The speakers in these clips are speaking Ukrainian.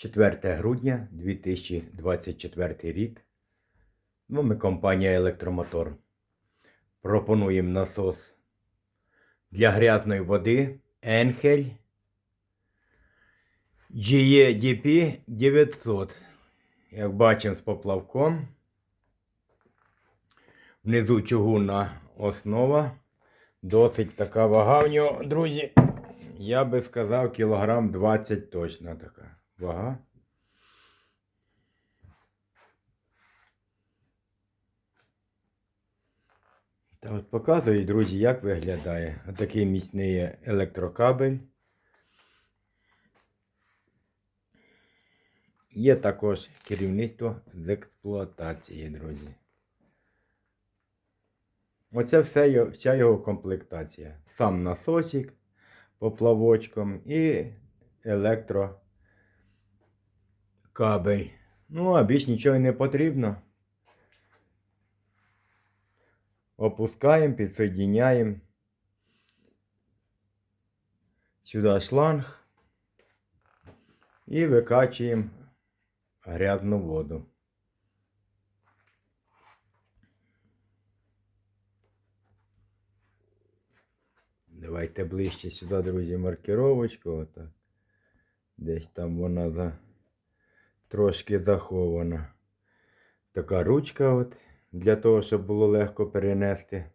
4 грудня 2024 рік. Ну, ми компанія Електромотор. Пропонуємо насос для грязної води Енхель GEDP 900. Як бачимо з поплавком. Внизу чугунна основа. Досить така вага в нього, друзі. Я би сказав, кілограм 20 точно така вага. Та от показую, друзі, як виглядає отакий міцний електрокабель. Є також керівництво з експлуатації, друзі. Оце все, вся його комплектація. Сам насосик поплавочком і електрокабель. Ну, а більш нічого не потрібно. Опускаємо, підсоединяємо. Сюди шланг і викачуємо грязну воду. Давайте ближче сюди, друзі, маркировочку. Отак. Десь там вона за... трошки захована. Така ручка от, для того, щоб було легко перенести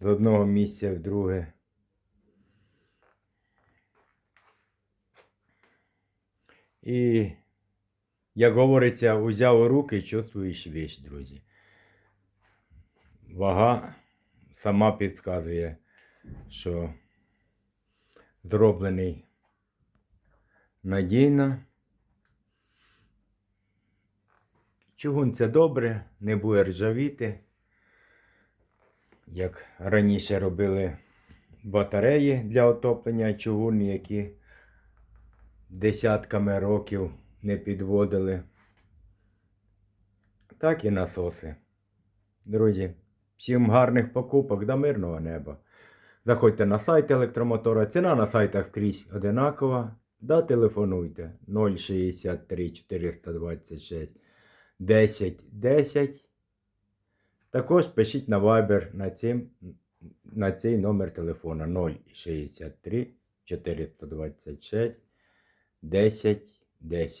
з одного місця в друге. І, як говориться, узяв у руки, чувствуєш вещь, друзі. Вага сама підказує, що зроблений надійно. Чугун це добре, не буде ржавіти. Як раніше робили батареї для отоплення чугунні, які десятками років не підводили. Так і насоси. Друзі, всім гарних покупок до мирного неба. Заходьте на сайт електромотора. Ціна на сайтах скрізь одинакова. Да телефонуйте 063 426 10 10. Також пишіть на Viber на, цим, на цей номер телефона 063 426 10 10.